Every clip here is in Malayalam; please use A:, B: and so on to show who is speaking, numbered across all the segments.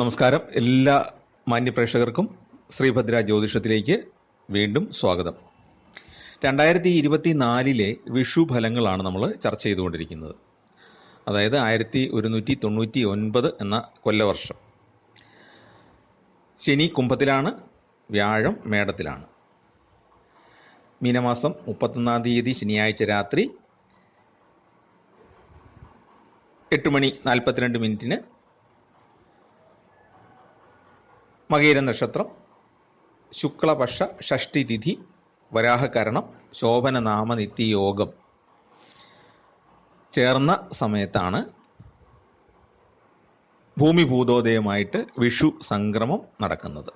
A: നമസ്കാരം. എല്ലാ മാന്യപ്രേക്ഷകർക്കും ശ്രീഭദ്ര ജ്യോതിഷത്തിലേക്ക് വീണ്ടും സ്വാഗതം. രണ്ടായിരത്തി ഇരുപത്തി നാലിലെ വിഷു ഫലങ്ങളാണ് നമ്മൾ ചർച്ച ചെയ്തുകൊണ്ടിരിക്കുന്നത്. അതായത് ആയിരത്തി ഒരുന്നൂറ്റി തൊണ്ണൂറ്റി ഒൻപത് എന്ന കൊല്ലവർഷം. ശനി കുംഭത്തിലാണ് വ്യാഴം മേടത്തിലാണ്. മീനമാസം മുപ്പത്തൊന്നാം തീയതി ശനിയാഴ്ച രാത്രി എട്ട് മണി നാൽപ്പത്തിരണ്ട് മിനിറ്റിന് മകീര നക്ഷത്രം ശുക്ലപക്ഷ ഷഷ്ടി തിഥി വരാഹകരണം നാമനിത്യ നിത്യയോഗം ചേർന്ന സമയത്താണ് ഭൂമി ഭൂതോദയമായിട്ട് വിഷു സംക്രമം നടക്കുന്നത്.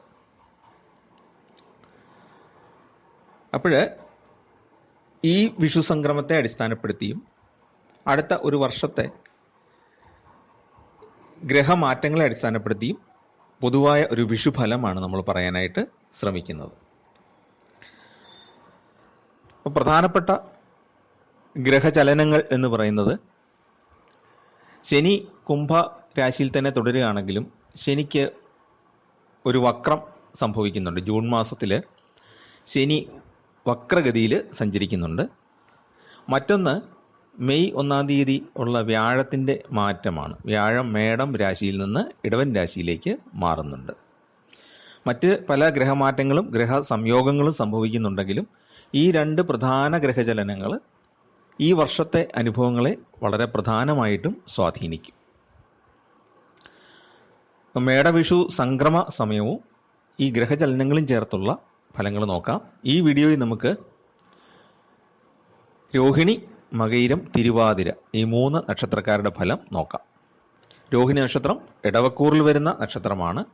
A: അപ്പോൾ ഈ വിഷു സംക്രമത്തെ അടിസ്ഥാനപ്പെടുത്തിയും അടുത്ത ഒരു വർഷത്തെ ഗ്രഹമാറ്റങ്ങളെ അടിസ്ഥാനപ്പെടുത്തിയും പൊതുവായ ഒരു വിഷുഫലമാണ് നമ്മൾ പറയാനായിട്ട് ശ്രമിക്കുന്നത്. പ്രധാനപ്പെട്ട ഗ്രഹചലനങ്ങൾ എന്ന് പറയുന്നത് ശനി കുംഭ രാശിയിൽ തന്നെ തുടരുകയാണെങ്കിലും ശനിക്ക് ഒരു വക്രം സംഭവിക്കുന്നുണ്ട്. ജൂൺ മാസത്തിൽ ശനി വക്രഗതിയിൽ സഞ്ചരിക്കുന്നുണ്ട്. മറ്റൊന്ന് മെയ് ഒന്നാം തീയതി ഉള്ള വ്യാഴത്തിന്റെ മാറ്റമാണ്. വ്യാഴം മേടം രാശിയിൽ നിന്ന് ഇടവൻ രാശിയിലേക്ക് മാറുന്നുണ്ട്. മറ്റ് പല ഗ്രഹമാറ്റങ്ങളും ഗ്രഹ സംയോഗങ്ങളും സംഭവിക്കുന്നുണ്ടെങ്കിലും ഈ രണ്ട് പ്രധാന ഗ്രഹചലനങ്ങൾ ഈ വർഷത്തെ അനുഭവങ്ങളെ വളരെ പ്രധാനമായിട്ടും സ്വാധീനിക്കും. മേടവിഷു സംക്രമ സമയവും ഈ ഗ്രഹചലനങ്ങളും ചേർത്തുള്ള ഫലങ്ങൾ നോക്കാം. ഈ വീഡിയോയിൽ നമുക്ക് രോഹിണി മകയിരം തിരുവാതിര. ഈ മൂന്ന് നക്ഷത്രക്കാരുടെ ഫലം നോക്കാം. രോഹിണി നക്ഷത്രം ഇടവക്കൂറിൽ വരുന്ന നക്ഷത്രമാണ്.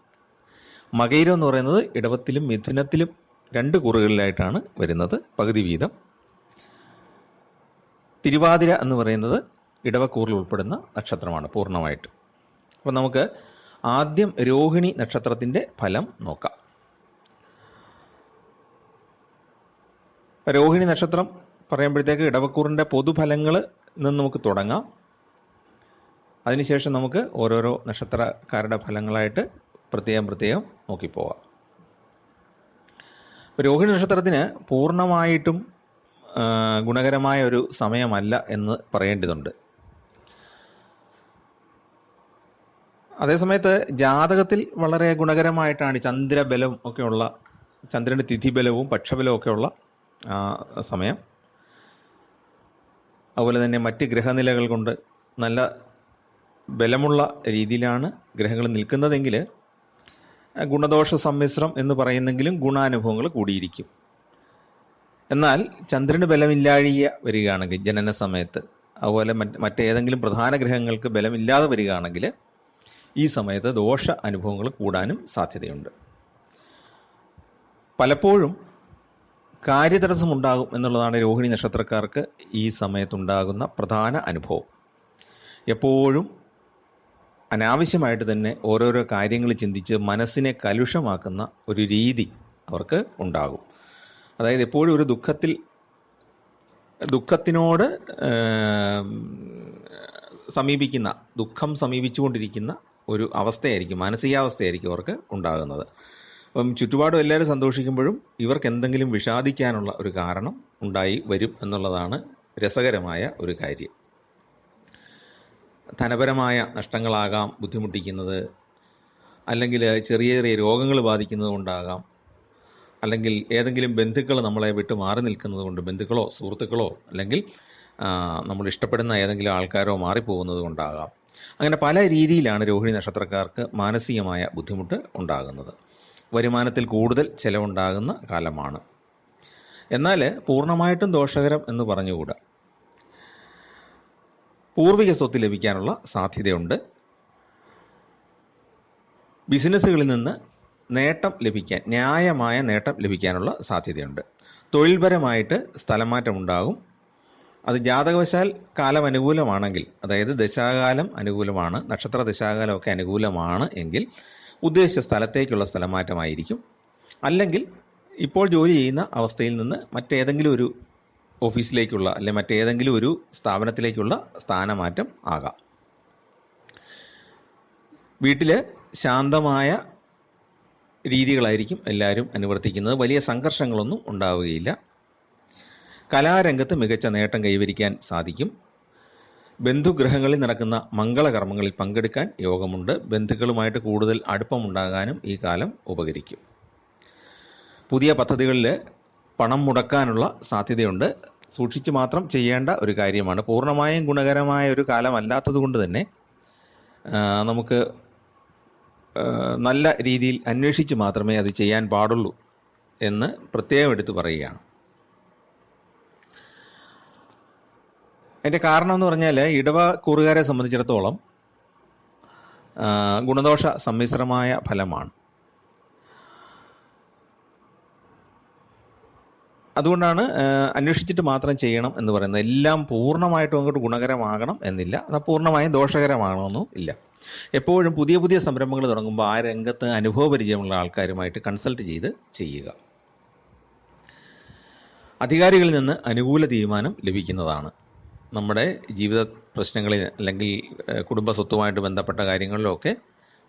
A: മകയിരം എന്ന് പറയുന്നത് ഇടവത്തിലും മിഥുനത്തിലും രണ്ട് കൂറുകളിലായിട്ടാണ് വരുന്നത് പകുതി വീതം. തിരുവാതിര എന്ന് പറയുന്നത് ഇടവക്കൂറിൽ ഉൾപ്പെടുന്ന നക്ഷത്രമാണ് പൂർണമായിട്ട്. അപ്പോൾ നമുക്ക് ആദ്യം രോഹിണി നക്ഷത്രത്തിന്റെ ഫലം നോക്കാം. രോഹിണി നക്ഷത്രം പറയുമ്പോഴത്തേക്ക് ഇടവക്കൂറിന്റെ പൊതുഫലങ്ങൾ നിന്ന് നമുക്ക് തുടങ്ങാം. അതിനുശേഷം നമുക്ക് ഓരോരോ നക്ഷത്രക്കാരുടെ ഫലങ്ങളായിട്ട് പ്രത്യേകം പ്രത്യേകം നോക്കിപ്പോവാം രോഹിണി നക്ഷത്രത്തിന് പൂർണമായിട്ടും ഗുണകരമായ ഒരു സമയമല്ല എന്ന് പറയേണ്ടതുണ്ട്. അതേസമയത്ത് ജാതകത്തിൽ വളരെ ഗുണകരമായിട്ടാണ് ചന്ദ്രബലം ഒക്കെയുള്ള ചന്ദ്രന്റെ തിഥിബലവും പക്ഷബലവും ഒക്കെയുള്ള സമയം. അതുപോലെ തന്നെ മറ്റ് ഗ്രഹനിലകൾ കൊണ്ട് നല്ല ബലമുള്ള രീതിയിലാണ് ഗ്രഹങ്ങൾ നിൽക്കുന്നതെങ്കിൽ ഗുണദോഷ സമ്മിശ്രം എന്ന് പറയുന്നെങ്കിലും ഗുണാനുഭവങ്ങൾ കൂടിയിരിക്കും. എന്നാൽ ചന്ദ്രന് ബലമില്ലാഴിയ വരികയാണെങ്കിൽ ജനന സമയത്ത് അതുപോലെ മറ്റ് മറ്റേതെങ്കിലും പ്രധാന ഗ്രഹങ്ങൾക്ക് ബലമില്ലാതെ വരികയാണെങ്കിൽ ഈ സമയത്ത് ദോഷ അനുഭവങ്ങൾ കൂടാനും സാധ്യതയുണ്ട്. പലപ്പോഴും കാര്യതടസ്സം ഉണ്ടാകും എന്നുള്ളതാണ് രോഹിണി നക്ഷത്രക്കാർക്ക് ഈ സമയത്തുണ്ടാകുന്ന പ്രധാന അനുഭവം. എപ്പോഴും അനാവശ്യമായിട്ട് തന്നെ ഓരോരോ കാര്യങ്ങൾ ചിന്തിച്ച് മനസ്സിനെ കലുഷമാക്കുന്ന ഒരു രീതി അവർക്ക് ഉണ്ടാകും. അതായത് എപ്പോഴും ഒരു ദുഃഖത്തിൽ ദുഃഖത്തിനോട് സമീപിക്കുന്ന ദുഃഖം സമീപിച്ചുകൊണ്ടിരിക്കുന്ന ഒരു അവസ്ഥയായിരിക്കും മാനസികാവസ്ഥയായിരിക്കും അവർക്ക് ഉണ്ടാകുന്നത്. ചുറ്റുപാടും എല്ലാവരും സന്തോഷിക്കുമ്പോഴും ഇവർക്ക് എന്തെങ്കിലും വിഷാദിക്കാനുള്ള ഒരു കാരണം ഉണ്ടായി വരും എന്നുള്ളതാണ് രസകരമായ ഒരു കാര്യം. ധനപരമായ നഷ്ടങ്ങളാകാം ബുദ്ധിമുട്ടിക്കുന്നത് അല്ലെങ്കിൽ ചെറിയ ചെറിയ രോഗങ്ങൾ ബാധിക്കുന്നത് കൊണ്ടാകാം അല്ലെങ്കിൽ ഏതെങ്കിലും ബന്ധുക്കൾ നമ്മളെ വിട്ട് മാറി നിൽക്കുന്നത് കൊണ്ട് ബന്ധുക്കളോ സുഹൃത്തുക്കളോ അല്ലെങ്കിൽ നമ്മൾ ഇഷ്ടപ്പെടുന്ന ഏതെങ്കിലും ആൾക്കാരോ മാറിപ്പോകുന്നത് കൊണ്ടാകാം. അങ്ങനെ പല രീതിയിലാണ് രോഹിണി നക്ഷത്രക്കാർക്ക് മാനസികമായ ബുദ്ധിമുട്ട് ഉണ്ടാകുന്നത്. വരുമാനത്തിൽ കൂടുതൽ ചെലവുണ്ടാകുന്ന കാലമാണ്. എന്നാൽ പൂർണമായിട്ടും ദോഷകരം എന്ന് പറഞ്ഞുകൂടാ. പൂർവിക സ്വത്ത് ലഭിക്കാനുള്ള സാധ്യതയുണ്ട്. ബിസിനസ്സുകളിൽ നിന്ന് നേട്ടം ലഭിക്കാൻ ന്യായമായ നേട്ടം ലഭിക്കാനുള്ള സാധ്യതയുണ്ട്. തൊഴിൽപരമായിട്ട് സ്ഥലമാറ്റം ഉണ്ടാകും. അത് ജാതകവശാൽ കാലം അനുകൂലമാണെങ്കിൽ അതായത് ദശാകാലം അനുകൂലമാണ് നക്ഷത്ര ദശാകാലമൊക്കെ അനുകൂലമാണ് എങ്കിൽ ഉദ്ദേശിച്ച സ്ഥലത്തേക്കുള്ള സ്ഥലമാറ്റമായിരിക്കും. അല്ലെങ്കിൽ ഇപ്പോൾ ജോലി ചെയ്യുന്ന അവസ്ഥയിൽ നിന്ന് മറ്റേതെങ്കിലും ഒരു ഓഫീസിലേക്കുള്ള അല്ലെ മറ്റേതെങ്കിലും ഒരു സ്ഥാപനത്തിലേക്കുള്ള സ്ഥാനമാറ്റം ആകാം. വീട്ടിൽ ശാന്തമായ രീതികളായിരിക്കും എല്ലാവരും അനുവർത്തിക്കുന്നത്. വലിയ സംഘർഷങ്ങളൊന്നും ഉണ്ടാവുകയില്ല. കലാരംഗത്ത് മികച്ച നേട്ടം കൈവരിക്കാൻ സാധിക്കും. ബന്ധുഗ്രഹങ്ങളിൽ നടക്കുന്ന മംഗളകർമ്മങ്ങളിൽ പങ്കെടുക്കാൻ യോഗമുണ്ട്. ബന്ധുക്കളുമായിട്ട് കൂടുതൽ അടുപ്പമുണ്ടാകാനും ഈ കാലം ഉപകരിക്കും. പുതിയ പദ്ധതികളിൽ പണം മുടക്കാനുള്ള സാധ്യതയുണ്ട്. സൂക്ഷിച്ച് മാത്രം ചെയ്യേണ്ട ഒരു കാര്യമാണ്. പൂർണമായും ഗുണകരമായ ഒരു കാലമല്ലാത്തത് കൊണ്ട് തന്നെ നമുക്ക് നല്ല രീതിയിൽ അന്വേഷിച്ച് മാത്രമേ അത് ചെയ്യാൻ പാടുള്ളൂ എന്ന് പ്രത്യേകം എടുത്തു പറയുകയാണ്. അതിന്റെ കാരണം എന്ന് പറഞ്ഞാൽ ഇടവ കൂറുകാരെ സംബന്ധിച്ചിടത്തോളം ഗുണദോഷ സമ്മിശ്രമായ ഫലമാണ്. അതുകൊണ്ടാണ് അന്വേഷിച്ചിട്ട് മാത്രം ചെയ്യണം എന്ന് പറയുന്നത്. എല്ലാം പൂർണമായിട്ടും അങ്ങോട്ട് ഗുണകരമാകണം എന്നില്ല. എന്നാൽ പൂർണമായും ദോഷകരമാകണമെന്നും ഇല്ല. എപ്പോഴും പുതിയ പുതിയ സംരംഭങ്ങൾ തുടങ്ങുമ്പോൾ ആ രംഗത്ത് അനുഭവപരിചയമുള്ള ആൾക്കാരുമായിട്ട് കൺസൾട്ട് ചെയ്ത് ചെയ്യുക. അധികാരികളിൽ നിന്ന് അനുകൂല തീരുമാനം ലഭിക്കുന്നതാണ്. നമ്മുടെ ജീവിത പ്രശ്നങ്ങളിൽ അല്ലെങ്കിൽ കുടുംബ സ്വത്തുമായിട്ട് ബന്ധപ്പെട്ട കാര്യങ്ങളിലൊക്കെ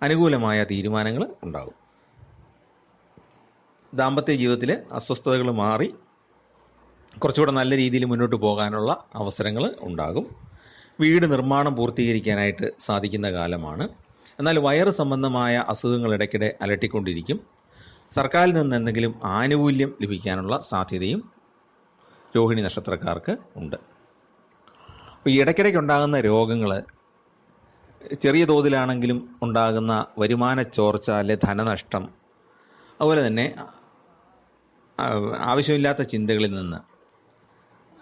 A: അനുകൂലമായ തീരുമാനങ്ങൾ ഉണ്ടാകും. ദാമ്പത്യ ജീവിതത്തിലെ അസ്വസ്ഥതകൾ മാറി കുറച്ചുകൂടെ നല്ല രീതിയിൽ മുന്നോട്ട് പോകാനുള്ള അവസരങ്ങൾ ഉണ്ടാകും. വീട് നിർമ്മാണം പൂർത്തീകരിക്കാനായിട്ട് സാധിക്കുന്ന കാലമാണ്. എന്നാൽ വയറ് സംബന്ധമായ അസുഖങ്ങൾ ഇടയ്ക്കിടെ അലട്ടിക്കൊണ്ടിരിക്കും. സർക്കാരിൽ നിന്ന് എന്തെങ്കിലും ആനുകൂല്യം ലഭിക്കാനുള്ള സാധ്യതയും രോഹിണി നക്ഷത്രക്കാർക്ക് ഉണ്ട്. അപ്പോൾ ഈ ഇടയ്ക്കിടയ്ക്ക് ഉണ്ടാകുന്ന രോഗങ്ങൾ ചെറിയ തോതിലാണെങ്കിലും ഉണ്ടാകുന്ന വരുമാന ചോർച്ച അല്ലെ ധനനഷ്ടം അതുപോലെ തന്നെ ആവശ്യമില്ലാത്ത ചിന്തകളിൽ നിന്ന്.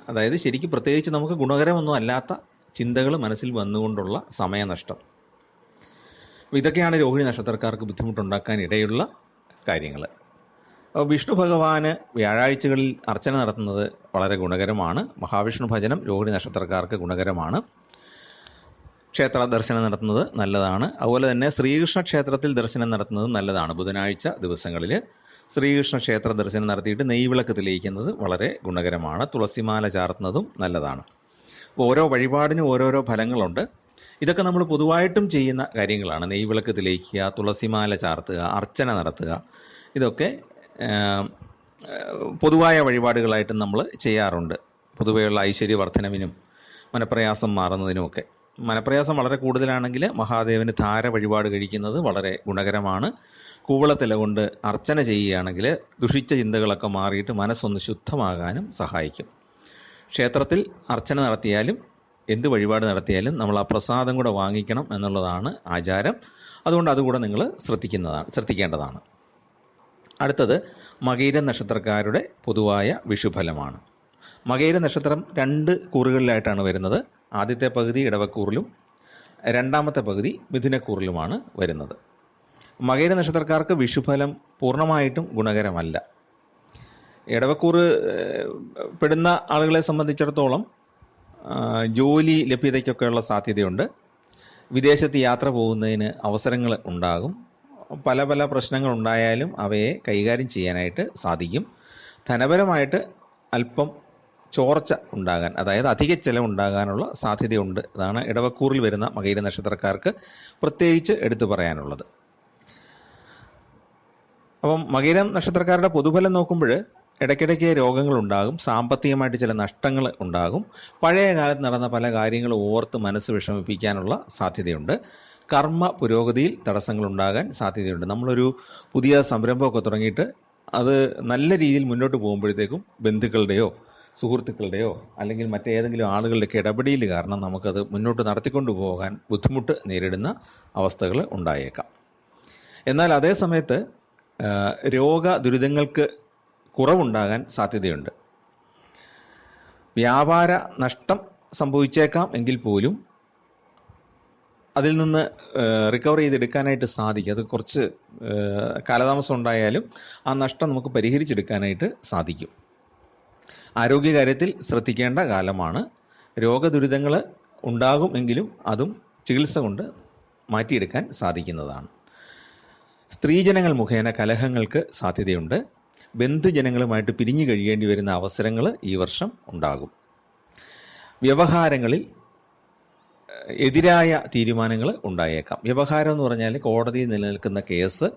A: അതായത് ശരിക്കും പ്രത്യേകിച്ച് നമുക്ക് ഗുണകരമൊന്നും അല്ലാത്ത ചിന്തകൾ മനസ്സിൽ വന്നുകൊണ്ടുള്ള സമയനഷ്ടം. ഇതൊക്കെയാണ് രോഹിണി നക്ഷത്രക്കാർക്ക് ബുദ്ധിമുട്ടുണ്ടാക്കാൻ ഇടയുള്ള കാര്യങ്ങൾ വിഷ്ണു ഭഗവാന് വ്യാഴാഴ്ചകളിൽ അർച്ചന നടത്തുന്നത് വളരെ ഗുണകരമാണ്. മഹാവിഷ്ണു ഭജനം രോഹിണി നക്ഷത്രക്കാർക്ക് ഗുണകരമാണ്. ക്ഷേത്ര ദർശനം നടത്തുന്നത് നല്ലതാണ്. അതുപോലെ തന്നെ ശ്രീകൃഷ്ണ ക്ഷേത്രത്തിൽ ദർശനം നടത്തുന്നത് നല്ലതാണ്. ബുധനാഴ്ച ദിവസങ്ങളിൽ ശ്രീകൃഷ്ണ ക്ഷേത്ര ദർശനം നടത്തിയിട്ട് നെയ്വിളക്ക് തെളിയിക്കുന്നത് വളരെ ഗുണകരമാണ്. തുളസിമാല ചാർത്തുന്നതും നല്ലതാണ്. ഓരോ വഴിപാടിനും ഓരോരോ ഫലങ്ങളുണ്ട്. ഇതൊക്കെ നമ്മൾ പൊതുവായിട്ടും ചെയ്യുന്ന കാര്യങ്ങളാണ്. നെയ്വിളക്ക് തെളിയിക്കുക തുളസിമാല ചാർത്തുക അർച്ചന നടത്തുക. ഇതൊക്കെ പൊതുവായ വഴിപാടുകളായിട്ടും നമ്മൾ ചെയ്യാറുണ്ട്. പൊതുവെയുള്ള ഐശ്വര്യവർദ്ധനവിനും മനപ്രയാസം മാറുന്നതിനുമൊക്കെ. മനപ്രയാസം വളരെ കൂടുതലാണെങ്കിൽ മഹാദേവന് ധാര വഴിപാട് കഴിക്കുന്നത് വളരെ ഗുണകരമാണ്. കൂവളത്തില കൊണ്ട് അർച്ചന ചെയ്യുകയാണെങ്കിൽ ദുഷിച്ച ചിന്തകളൊക്കെ മാറിയിട്ട് മനസ്സൊന്ന് ശുദ്ധമാകാനും സഹായിക്കും. ക്ഷേത്രത്തിൽ അർച്ചന നടത്തിയാലും എന്ത് വഴിപാട് നടത്തിയാലും നമ്മൾ ആ പ്രസാദം കൂടെ വാങ്ങിക്കണം എന്നുള്ളതാണ് ആചാരം. അതുകൊണ്ട് അതുകൂടെ നിങ്ങൾ ശ്രദ്ധിക്കുന്നതാണ് ശ്രദ്ധിക്കേണ്ടതാണ്. അടുത്തത് മകീര നക്ഷത്രക്കാരുടെ പൊതുവായ വിഷുഫലമാണ്. മകീര നക്ഷത്രം രണ്ട് കൂറുകളിലായിട്ടാണ് വരുന്നത്. ആദ്യത്തെ പകുതി ഇടവക്കൂറിലും രണ്ടാമത്തെ പകുതി മിഥുനക്കൂറിലുമാണ് വരുന്നത്. മകീര നക്ഷത്രക്കാർക്ക് വിഷുഫലം പൂർണമായിട്ടും ഗുണകരമല്ല. ഇടവക്കൂറ് പെടുന്ന ആളുകളെ സംബന്ധിച്ചിടത്തോളം ജോലി ലഭ്യതയ്ക്കൊക്കെയുള്ള സാധ്യതയുണ്ട്. വിദേശത്ത് യാത്ര പോകുന്നതിന് അവസരങ്ങൾ ഉണ്ടാകും. പല പല പ്രശ്നങ്ങൾ ഉണ്ടായാലും അവയെ കൈകാര്യം ചെയ്യാനായിട്ട് സാധിക്കും. ധനപരമായിട്ട് അല്പം ചോർച്ച ഉണ്ടാകാൻ അതായത് അധിക ചെലവുണ്ടാകാനുള്ള സാധ്യതയുണ്ട് അതാണ് ഇടവക്കൂറിൽ വരുന്ന മകയിര നക്ഷത്രക്കാർക്ക് പ്രത്യേകിച്ച് എടുത്തു പറയാനുള്ളത്. അപ്പം മകയിരം നക്ഷത്രക്കാരുടെ പൊതുഫലം നോക്കുമ്പോൾ ഇടയ്ക്കിടയ്ക്ക് രോഗങ്ങൾ ഉണ്ടാകും സാമ്പത്തികമായിട്ട് ചില നഷ്ടങ്ങൾ ഉണ്ടാകും. പഴയ കാലത്ത് നടന്ന പല കാര്യങ്ങളും ഓർത്ത് മനസ്സ് വിഷമിപ്പിക്കാനുള്ള സാധ്യതയുണ്ട്. കർമ്മ പുരോഗതിയിൽ തടസ്സങ്ങൾ ഉണ്ടാകാൻ സാധ്യതയുണ്ട്. നമ്മളൊരു പുതിയ സംരംഭമൊക്കെ തുടങ്ങിയിട്ട് അത് നല്ല രീതിയിൽ മുന്നോട്ട് പോകുമ്പോഴത്തേക്കും ബന്ധുക്കളുടെയോ സുഹൃത്തുക്കളുടെയോ അല്ലെങ്കിൽ മറ്റേതെങ്കിലും ആളുകളുടെയൊക്കെ ഇടപെടൽ കാരണം നമുക്കത് മുന്നോട്ട് നടത്തിക്കൊണ്ടു പോകാൻ ബുദ്ധിമുട്ട് നേരിടുന്ന അവസ്ഥകൾ ഉണ്ടായേക്കാം. എന്നാൽ അതേ സമയത്ത് രോഗ ദുരിതങ്ങൾക്ക് കുറവുണ്ടാകാൻ സാധ്യതയുണ്ട്. വ്യാപാര നഷ്ടം സംഭവിച്ചേക്കാം എങ്കിൽ പോലും അതിൽ നിന്ന് റിക്കവർ ചെയ്തെടുക്കാനായിട്ട് സാധിക്കും. അത് കുറച്ച് കാലതാമസം ഉണ്ടായാലും ആ നഷ്ടം നമുക്ക് പരിഹരിച്ചെടുക്കാനായിട്ട് സാധിക്കും. ആരോഗ്യകാര്യത്തിൽ ശ്രദ്ധിക്കേണ്ട കാലമാണ്. രോഗദുരിതങ്ങൾ ഉണ്ടാകും എങ്കിലും അതും ചികിത്സ കൊണ്ട് മാറ്റിയെടുക്കാൻ സാധിക്കുന്നതാണ്. സ്ത്രീജനങ്ങൾ മുഖേന കലഹങ്ങൾക്ക് സാധ്യതയുണ്ട്. ബന്ധുജനങ്ങളുമായിട്ട് പിരിഞ്ഞു കഴിയേണ്ടി വരുന്ന അവസരങ്ങൾ ഈ വർഷം ഉണ്ടാകും. വ്യവഹാരങ്ങളിൽ എതിരായ തീരുമാനങ്ങൾ ഉണ്ടായേക്കാം. വ്യവഹാരം എന്ന് പറഞ്ഞാൽ കോടതിയിൽ നിലനിൽക്കുന്ന കേസ്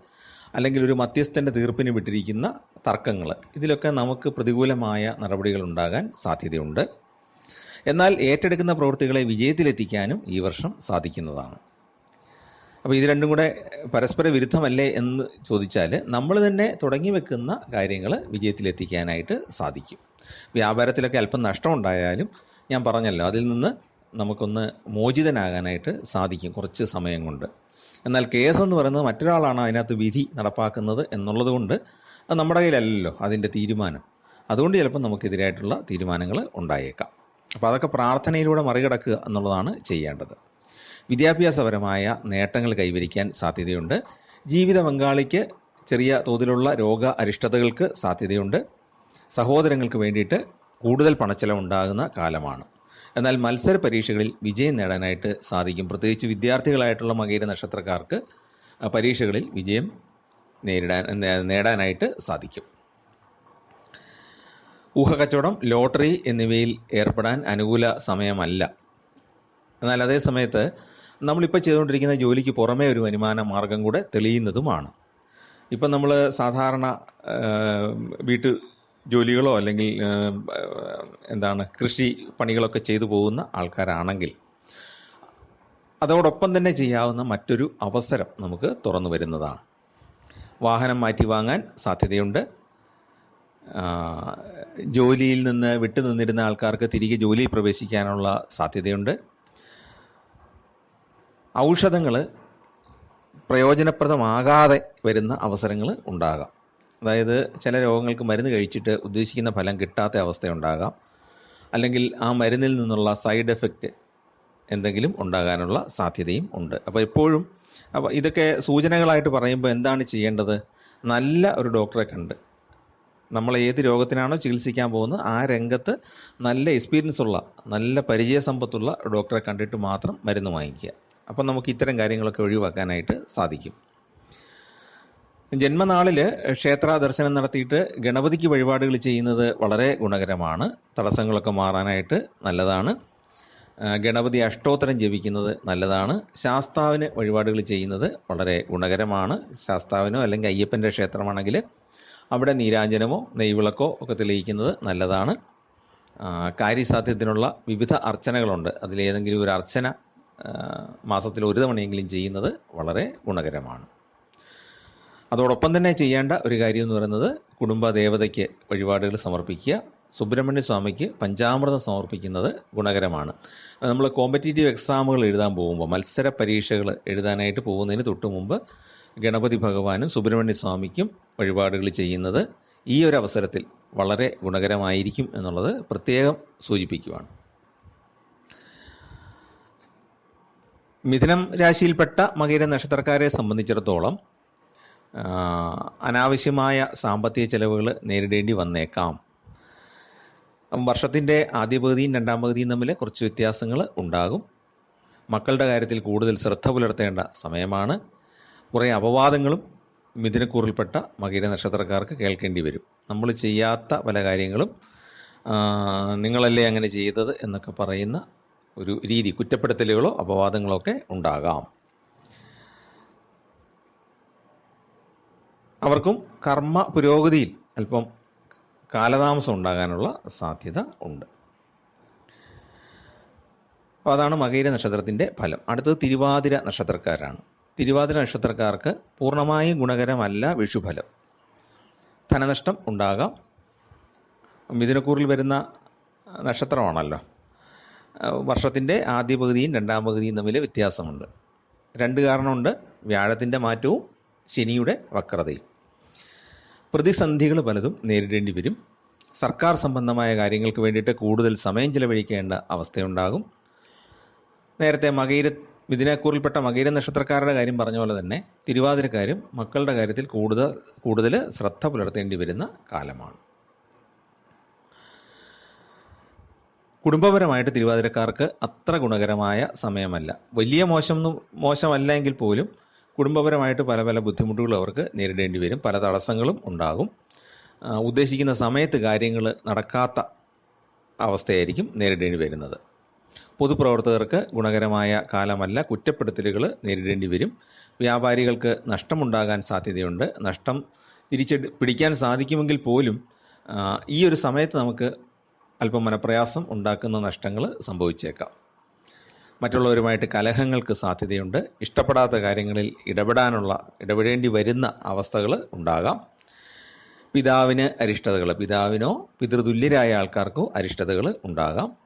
A: അല്ലെങ്കിൽ ഒരു മധ്യസ്ഥന്റെ തീർപ്പിന് വിട്ടിരിക്കുന്ന തർക്കങ്ങൾ ഇതിലൊക്കെ നമുക്ക് പ്രതികൂലമായ നടപടികൾ ഉണ്ടാകാൻ സാധ്യതയുണ്ട്. എന്നാൽ ഏറ്റെടുക്കുന്ന പ്രവൃത്തികളെ വിജയത്തിലെത്തിക്കാനും ഈ വർഷം സാധിക്കുന്നതാണ്. അപ്പോൾ ഇത് രണ്ടും കൂടെ പരസ്പര വിരുദ്ധമല്ലേ എന്ന് ചോദിച്ചാൽ നമ്മൾ തന്നെ തുടങ്ങി വെക്കുന്ന കാര്യങ്ങൾ വിജയത്തിലെത്തിക്കാനായിട്ട് സാധിക്കും. വ്യാപാരത്തിലൊക്കെ അല്പം നഷ്ടമുണ്ടായാലും ഞാൻ പറഞ്ഞല്ലോ അതിൽ നിന്ന് നമുക്കൊന്ന് മോചിതനാകാനായിട്ട് സാധിക്കും കുറച്ച് സമയം കൊണ്ട്. എന്നാൽ കേസ് എന്ന് പറയുന്നത് മറ്റൊരാളാണ് അതിനകത്ത് വിധി നടപ്പാക്കുന്നത് എന്നുള്ളത് കൊണ്ട് അത് നമ്മുടെ കയ്യിലല്ലല്ലോ അതിന്റെ തീരുമാനം. അതുകൊണ്ട് ചിലപ്പോൾ നമുക്കെതിരായിട്ടുള്ള തീരുമാനങ്ങൾ ഉണ്ടായേക്കാം. അപ്പോൾ അതൊക്കെ പ്രാർത്ഥനയിലൂടെ മറികടക്കുക എന്നുള്ളതാണ് ചെയ്യേണ്ടത്. വിദ്യാഭ്യാസപരമായ നേട്ടങ്ങൾ കൈവരിക്കാൻ സാധ്യതയുണ്ട്. ജീവിത പങ്കാളിക്ക് ചെറിയ തോതിലുള്ള രോഗ അരിഷ്ടതകൾക്ക് സാധ്യതയുണ്ട്. സഹോദരങ്ങൾക്ക് വേണ്ടിയിട്ട് കൂടുതൽ പണച്ചെലവുണ്ടാകുന്ന കാലമാണ്. എന്നാൽ മത്സര പരീക്ഷകളിൽ വിജയം നേടാനായിട്ട് സാധിക്കും. പ്രത്യേകിച്ച് വിദ്യാർത്ഥികളായിട്ടുള്ള മകയിര നക്ഷത്രക്കാർക്ക് പരീക്ഷകളിൽ വിജയം നേരിടാൻ നേടാനായിട്ട് സാധിക്കും. ഊഹക്കച്ചവടം ലോട്ടറി എന്നിവയിൽ ഏർപ്പെടാൻ അനുകൂല സമയമല്ല. എന്നാൽ അതേ സമയത്ത് നമ്മളിപ്പോൾ ചെയ്തുകൊണ്ടിരിക്കുന്ന ജോലിക്ക് പുറമേ ഒരു വരുമാന മാർഗം കൂടെ തെളിയുന്നതുമാണ്. ഇപ്പം നമ്മൾ സാധാരണ വീട്ടു ജോലികളോ അല്ലെങ്കിൽ എന്താണ് കൃഷി പണികളൊക്കെ ചെയ്തു പോകുന്ന ആൾക്കാരാണെങ്കിൽ അതോടൊപ്പം തന്നെ ചെയ്യാവുന്ന മറ്റൊരു അവസരം നമുക്ക് തുറന്നു വരുന്നതാണ്. വാഹനം മാറ്റി വാങ്ങാൻ സാധ്യതയുണ്ട്. ജോലിയിൽ നിന്ന് വിട്ടു നിന്നിരുന്ന ആൾക്കാർക്ക് തിരികെ ജോലിയിൽ പ്രവേശിക്കാനുള്ള സാധ്യതയുണ്ട്. ഔഷധങ്ങൾ പ്രയോജനപ്രദമാകാതെ വരുന്ന അവസരങ്ങൾ ഉണ്ടാകാം. അതായത് ചില രോഗങ്ങൾക്ക് മരുന്ന് കഴിച്ചിട്ട് ഉദ്ദേശിക്കുന്ന ഫലം കിട്ടാത്ത അവസ്ഥയുണ്ടാകാം. അല്ലെങ്കിൽ ആ മരുന്നിൽ നിന്നുള്ള സൈഡ് എഫക്റ്റ് എന്തെങ്കിലും ഉണ്ടാകാനുള്ള സാധ്യതയും ഉണ്ട്. അപ്പോൾ എപ്പോഴും അപ്പോൾ ഇതൊക്കെ സൂചനകളായിട്ട് പറയുമ്പോൾ എന്താണ് ചെയ്യേണ്ടത്? നല്ല ഒരു ഡോക്ടറെ കണ്ട് നമ്മൾ ഏത് രോഗത്തിനാണോ ചികിത്സിക്കാൻ പോകുന്നത് ആ രംഗത്ത് നല്ല എക്സ്പീരിയൻസ് ഉള്ള നല്ല പരിചയസമ്പത്തുള്ള ഡോക്ടറെ കണ്ടിട്ട് മാത്രം മരുന്ന് വാങ്ങിക്കുക. അപ്പം നമുക്ക് ഇത്തരം കാര്യങ്ങളൊക്കെ ഒഴിവാക്കാനായിട്ട് സാധിക്കും. ജന്മനാളിൽ ക്ഷേത്ര ദർശനം നടത്തിയിട്ട് ഗണപതിക്ക് വഴിപാടുകൾ ചെയ്യുന്നത് വളരെ ഗുണകരമാണ്. തടസ്സങ്ങളൊക്കെ മാറാനായിട്ട് നല്ലതാണ്. ഗണപതി അഷ്ടോത്തരം ജപിക്കുന്നത് നല്ലതാണ്. ശാസ്താവിന് വഴിപാടുകൾ ചെയ്യുന്നത് വളരെ ഗുണകരമാണ്. ശാസ്താവിനോ അല്ലെങ്കിൽ അയ്യപ്പന്റെ ക്ഷേത്രമാണെങ്കിൽ അവിടെ നീരാഞ്ജനമോ നെയ്വിളക്കോ ഒക്കെ തെളിയിക്കുന്നത് നല്ലതാണ്. കാര്യസാധ്യത്തിനുള്ള വിവിധ അർച്ചനകളുണ്ട്. അതിലേതെങ്കിലും ഒരു അർച്ചന മാസത്തിൽ ഒരു തവണയെങ്കിലും ചെയ്യുന്നത് വളരെ ഗുണകരമാണ്. അതോടൊപ്പം തന്നെ ചെയ്യേണ്ട ഒരു കാര്യം എന്ന് പറയുന്നത് കുടുംബ ദേവതയ്ക്ക് വഴിപാടുകൾ സമർപ്പിക്കുക സുബ്രഹ്മണ്യ സ്വാമിക്ക് പഞ്ചാമൃതം സമർപ്പിക്കുന്നത് ഗുണകരമാണ്. നമ്മൾ കോമ്പറ്റേറ്റീവ് എക്സാമുകൾ എഴുതാൻ പോകുമ്പോൾ മത്സര പരീക്ഷകൾ എഴുതാനായിട്ട് പോകുന്നതിന് തൊട്ട് മുമ്പ് ഗണപതി ഭഗവാനും സുബ്രഹ്മണ്യ സ്വാമിക്കും വഴിപാടുകൾ ചെയ്യുന്നത് ഈ ഒരു അവസരത്തിൽ വളരെ ഗുണകരമായിരിക്കും എന്നുള്ളത് പ്രത്യേകം സൂചിപ്പിക്കുവാണ്. മിഥുനം രാശിയിൽപ്പെട്ട മകര നക്ഷത്രക്കാരെ സംബന്ധിച്ചിടത്തോളം അനാവശ്യമായ സാമ്പത്തിക ചെലവുകൾ നേരിടേണ്ടി വന്നേക്കാം. വർഷത്തിന്റെ ആദ്യ പകുതിയും രണ്ടാം പകുതിയും തമ്മിൽ കുറച്ച് വ്യത്യാസങ്ങൾ ഉണ്ടാകും. മക്കളുടെ കാര്യത്തിൽ കൂടുതൽ ശ്രദ്ധ പുലർത്തേണ്ട സമയമാണ്. കുറേ അപവാദങ്ങളും മിഥുനക്കൂറിൽപ്പെട്ട മകര നക്ഷത്രക്കാർക്ക് കേൾക്കേണ്ടി വരും. നമ്മൾ ചെയ്യാത്ത പല കാര്യങ്ങളും നിങ്ങളല്ലേ അങ്ങനെ ചെയ്തത് എന്നൊക്കെ പറയുന്ന ഒരു രീതി കുറ്റപ്പെടുത്തലുകളോ അപവാദങ്ങളോ ഒക്കെ ഉണ്ടാകാം. അവർക്കും കർമ്മ പുരോഗതിയിൽ അല്പം കാലതാമസം ഉണ്ടാകാനുള്ള സാധ്യത ഉണ്ട്. അപ്പോൾ അതാണ് മകൈര നക്ഷത്രത്തിന്റെ ഫലം. അടുത്തത് തിരുവാതിര നക്ഷത്രക്കാരാണ്. തിരുവാതിര നക്ഷത്രക്കാർക്ക് പൂർണമായും ഗുണകരമല്ല വിഷുഫലം. ധനനഷ്ടം ഉണ്ടാകാം. മിഥുനക്കൂറിൽ വരുന്ന നക്ഷത്രമാണല്ലോ. വർഷത്തിന്റെ ആദ്യ പകുതിയും രണ്ടാം പകുതിയും തമ്മിൽ വ്യത്യാസമുണ്ട്. രണ്ട് കാരണമുണ്ട്. വ്യാഴത്തിന്റെ മാറ്റവും ശനിയുടെ വക്രതയും പ്രതിസന്ധികൾ പലതും നേരിടേണ്ടി വരും. സർക്കാർ സംബന്ധമായ കാര്യങ്ങൾക്ക് വേണ്ടിയിട്ട് കൂടുതൽ സമയം ചിലവഴിക്കേണ്ട അവസ്ഥയുണ്ടാകും. നേരത്തെ മകയിര മിഥുനക്കൂറിൽപ്പെട്ട മകയിര നക്ഷത്രക്കാരുടെ കാര്യം പറഞ്ഞ പോലെ തന്നെ തിരുവാതിരക്കാരും മക്കളുടെ കാര്യത്തിൽ കൂടുതൽ കൂടുതൽ ശ്രദ്ധ പുലർത്തേണ്ടി വരുന്ന കാലമാണ്. കുടുംബപരമായിട്ട് തിരുവാതിരക്കാർക്ക് അത്ര ഗുണകരമായ സമയമല്ല. വലിയ മോശം മോശമല്ല എങ്കിൽ പോലും കുടുംബപരമായിട്ട് പല പല ബുദ്ധിമുട്ടുകളും അവർക്ക് നേരിടേണ്ടി വരും. പല തടസ്സങ്ങളും ഉണ്ടാകും. ഉദ്ദേശിക്കുന്ന സമയത്ത് കാര്യങ്ങൾ നടക്കാത്ത അവസ്ഥയായിരിക്കും നേരിടേണ്ടി വരുന്നത്. പൊതുപ്രവർത്തകർക്ക് ഗുണകരമായ കാലമല്ല. കുറ്റപ്പെടുത്തലുകൾ നേരിടേണ്ടി വരും. വ്യാപാരികൾക്ക് നഷ്ടമുണ്ടാകാൻ സാധ്യതയുണ്ട്. നഷ്ടം തിരിച്ച് പിടിക്കാൻ സാധിക്കുമെങ്കിൽ പോലും ഈ ഒരു സമയത്ത് നമുക്ക് അല്പം മനപ്രയാസം ഉണ്ടാക്കുന്ന നഷ്ടങ്ങൾ സംഭവിച്ചേക്കാം. മറ്റുള്ളവരുമായിട്ട് കലഹങ്ങൾക്ക് സാധ്യതയുണ്ട്. ഇഷ്ടപ്പെടാത്ത കാര്യങ്ങളിൽ ഇടപെടാനുള്ള ഇടപെടേണ്ടി വരുന്ന അവസ്ഥകൾ ഉണ്ടാകാം. പിതാവിന് അരിഷ്ടതകൾ പിതാവിനോ പിതൃതുല്യരായ ആൾക്കാർക്കോ അരിഷ്ടതകൾ ഉണ്ടാകാം.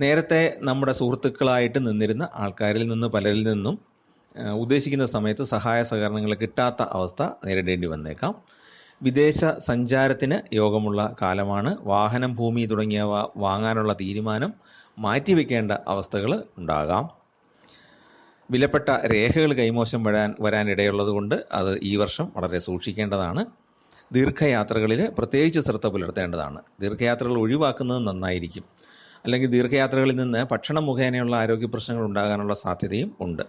A: നേരത്തെ നമ്മുടെ സുഹൃത്തുക്കളായിട്ട് നിന്നിരുന്ന ആൾക്കാരിൽ നിന്ന് പലരിൽ നിന്നും ഉദ്ദേശിക്കുന്ന സമയത്ത് സഹായ സഹകരണങ്ങൾ കിട്ടാത്ത അവസ്ഥ നേരിടേണ്ടി വന്നേക്കാം. വിദേശ സഞ്ചാരത്തിന് യോഗമുള്ള കാലമാണ്. വാഹനം ഭൂമി തുടങ്ങിയവ വാങ്ങാനുള്ള തീരുമാനം മാറ്റിവെക്കേണ്ട അവസ്ഥകൾ ഉണ്ടാകാം. വിലപ്പെട്ട രേഖകൾ കൈമോശം വരാൻ വരാനിടയുള്ളതുകൊണ്ട് അത് ഈ വർഷം വളരെ സൂക്ഷിക്കേണ്ടതാണ്. ദീർഘയാത്രകളിൽ പ്രത്യേകിച്ച് ശ്രദ്ധ പുലർത്തേണ്ടതാണ്. ദീർഘയാത്രകൾ ഒഴിവാക്കുന്നത് നന്നായിരിക്കും. അല്ലെങ്കിൽ ദീർഘയാത്രകളിൽ നിന്ന് ഭക്ഷണം മുഖേനയുള്ള ആരോഗ്യ പ്രശ്നങ്ങൾ ഉണ്ടാകാനുള്ള സാധ്യതയും ഉണ്ട്.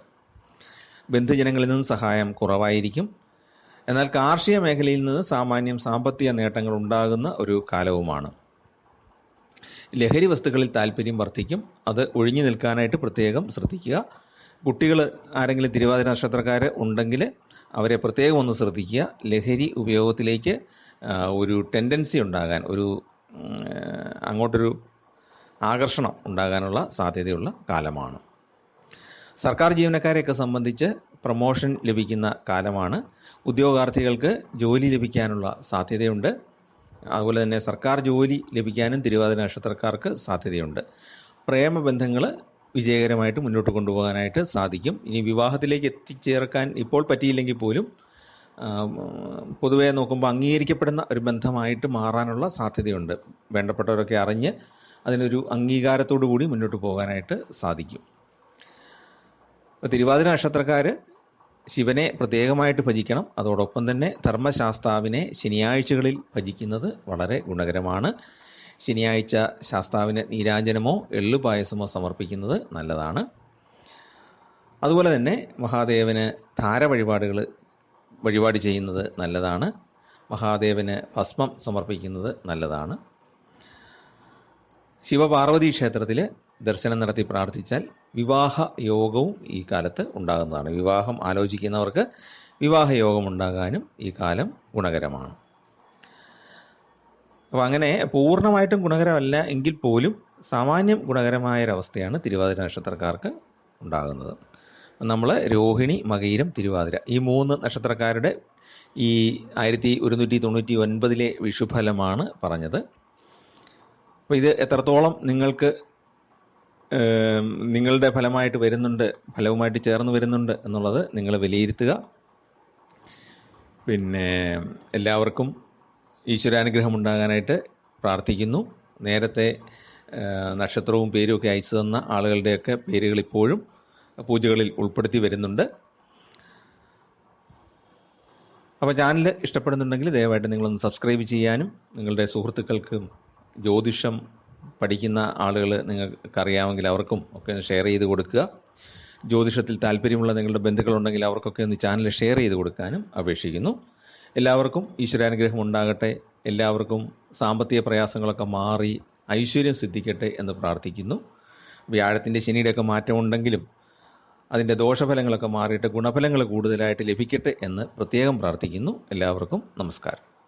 A: ബന്ധുജനങ്ങളിൽ നിന്ന് സഹായം കുറവായിരിക്കും. എന്നാൽ കാർഷിക മേഖലയിൽ നിന്ന് സാമാന്യം സാമ്പത്തിക നേട്ടങ്ങൾ ഉണ്ടാകുന്ന ഒരു കാലവുമാണ്. ലഹരി വസ്തുക്കളിൽ താല്പര്യം വർദ്ധിക്കും. അത് ഒഴിഞ്ഞു നിൽക്കാനായിട്ട് പ്രത്യേകം ശ്രദ്ധിക്കുക. കുട്ടികൾ ആരെങ്കിലും തിരുവാതിര നക്ഷത്രക്കാർ ഉണ്ടെങ്കിൽ അവരെ പ്രത്യേകം ഒന്ന് ശ്രദ്ധിക്കുക. ലഹരി ഉപയോഗത്തിലേക്ക് ഒരു ടെൻഡൻസി ഉണ്ടാകാൻ ഒരു അങ്ങോട്ടൊരു ആകർഷണം ഉണ്ടാകാനുള്ള സാധ്യതയുള്ള കാലമാണ്. സർക്കാർ ജീവനക്കാരെയൊക്കെ സംബന്ധിച്ച് പ്രൊമോഷൻ ലഭിക്കുന്ന കാലമാണ്. ഉദ്യോഗാർത്ഥികൾക്ക് ജോലി ലഭിക്കാനുള്ള സാധ്യതയുണ്ട്. അതുപോലെ തന്നെ സർക്കാർ ജോലി ലഭിക്കാനും തിരുവാതിര നക്ഷത്രക്കാർക്ക് സാധ്യതയുണ്ട്. പ്രേമബന്ധങ്ങൾ വിജയകരമായിട്ട് മുന്നോട്ട് കൊണ്ടുപോകാനായിട്ട് സാധിക്കും. ഇനി വിവാഹത്തിലേക്ക് എത്തിച്ചേർക്കാൻ ഇപ്പോൾ പറ്റിയില്ലെങ്കിൽ പോലും പൊതുവേ നോക്കുമ്പോൾ അംഗീകരിക്കപ്പെടുന്ന ഒരു ബന്ധമായിട്ട് മാറാനുള്ള സാധ്യതയുണ്ട്. വേണ്ടപ്പെട്ടവരൊക്കെ അറിഞ്ഞ് അതിനൊരു അംഗീകാരത്തോടു കൂടി മുന്നോട്ട് പോകാനായിട്ട് സാധിക്കും. തിരുവാതിര നക്ഷത്രക്കാർ ശിവനെ പ്രത്യേകമായിട്ട് ഭജിക്കണം. അതോടൊപ്പം തന്നെ ധർമ്മശാസ്താവിനെ ശനിയാഴ്ചകളിൽ ഭജിക്കുന്നത് വളരെ ഗുണകരമാണ്. ശനിയാഴ്ച ശാസ്താവിന് നീരാഞ്ജനമോ എള്ളു പായസമോ സമർപ്പിക്കുന്നത് നല്ലതാണ്. അതുപോലെ തന്നെ മഹാദേവന് ധാര വഴിപാടുകൾ വഴിപാട് ചെയ്യുന്നത് നല്ലതാണ്. മഹാദേവന് ഭസ്മം സമർപ്പിക്കുന്നത് നല്ലതാണ്. ശിവപാർവതി ക്ഷേത്രത്തിൽ ദർശനം നടത്തി പ്രാർത്ഥിച്ചാൽ വിവാഹ യോഗവും ഈ കാലത്ത് ഉണ്ടാകുന്നതാണ്. വിവാഹം ആലോചിക്കുന്നവർക്ക് വിവാഹ യോഗം ഉണ്ടാകാനും ഈ കാലം ഗുണകരമാണ്. അപ്പോൾ അങ്ങനെ പൂർണമായിട്ടും ഗുണകരമല്ല എങ്കിൽ പോലും സാമാന്യം ഗുണകരമായ ഒരവസ്ഥയാണ് തിരുവാതിര നക്ഷത്രക്കാർക്ക് ഉണ്ടാകുന്നത്. നമ്മൾ രോഹിണി മകയിരം തിരുവാതിര ഈ മൂന്ന് നക്ഷത്രക്കാരുടെ ഈ ആയിരത്തി ഒരുന്നൂറ്റി തൊണ്ണൂറ്റി ഒൻപതിലെ വിഷുഫലമാണ് പറഞ്ഞത്. അപ്പോൾ ഇത് എത്രത്തോളം നിങ്ങൾക്ക് നിങ്ങളുടെ ഫലമായിട്ട് വരുന്നുണ്ട് ഫലവുമായിട്ട് ചേർന്ന് വരുന്നുണ്ട് എന്നുള്ളത് നിങ്ങൾ വിലയിരുത്തുക. പിന്നെ എല്ലാവർക്കും ഈശ്വരാനുഗ്രഹം ഉണ്ടാകാനായിട്ട് പ്രാർത്ഥിക്കുന്നു. നേരത്തെ നക്ഷത്രവും പേരും ഒക്കെ അയച്ചു തന്ന ആളുകളുടെയൊക്കെ പേരുകൾ ഇപ്പോഴും പൂജകളിൽ ഉൾപ്പെടുത്തി വരുന്നുണ്ട്. അപ്പോൾ ചാനൽ ഇഷ്ടപ്പെടുന്നുണ്ടെങ്കിൽ ദയവായിട്ട് നിങ്ങളൊന്ന് സബ്സ്ക്രൈബ് ചെയ്യാനും നിങ്ങളുടെ സുഹൃത്തുക്കൾക്കും ജ്യോതിഷം പഠിക്കുന്ന ആളുകൾ നിങ്ങൾക്കറിയാമെങ്കിൽ അവർക്കും ഒക്കെ ഷെയർ ചെയ്ത് കൊടുക്കുക. ജ്യോതിഷത്തിൽ താല്പര്യമുള്ള നിങ്ങളുടെ ബന്ധുക്കളുണ്ടെങ്കിൽ അവർക്കൊക്കെ ഒന്ന് ചാനൽ ഷെയർ ചെയ്ത് കൊടുക്കാനും അപേക്ഷിക്കുന്നു. എല്ലാവർക്കും ഈശ്വരാനുഗ്രഹം ഉണ്ടാകട്ടെ. എല്ലാവർക്കും സാമ്പത്തിക പ്രയാസങ്ങളൊക്കെ മാറി ഐശ്വര്യം സിദ്ധിക്കട്ടെ എന്ന് പ്രാർത്ഥിക്കുന്നു. വ്യാഴത്തിന്റെ ശനിയുടെയൊക്കെ മാറ്റമുണ്ടെങ്കിലും അതിന്റെ ദോഷഫലങ്ങളൊക്കെ മാറിയിട്ട് ഗുണഫലങ്ങൾ കൂടുതലായിട്ട് ലഭിക്കട്ടെ എന്ന് പ്രത്യേകം പ്രാർത്ഥിക്കുന്നു. എല്ലാവർക്കും നമസ്കാരം.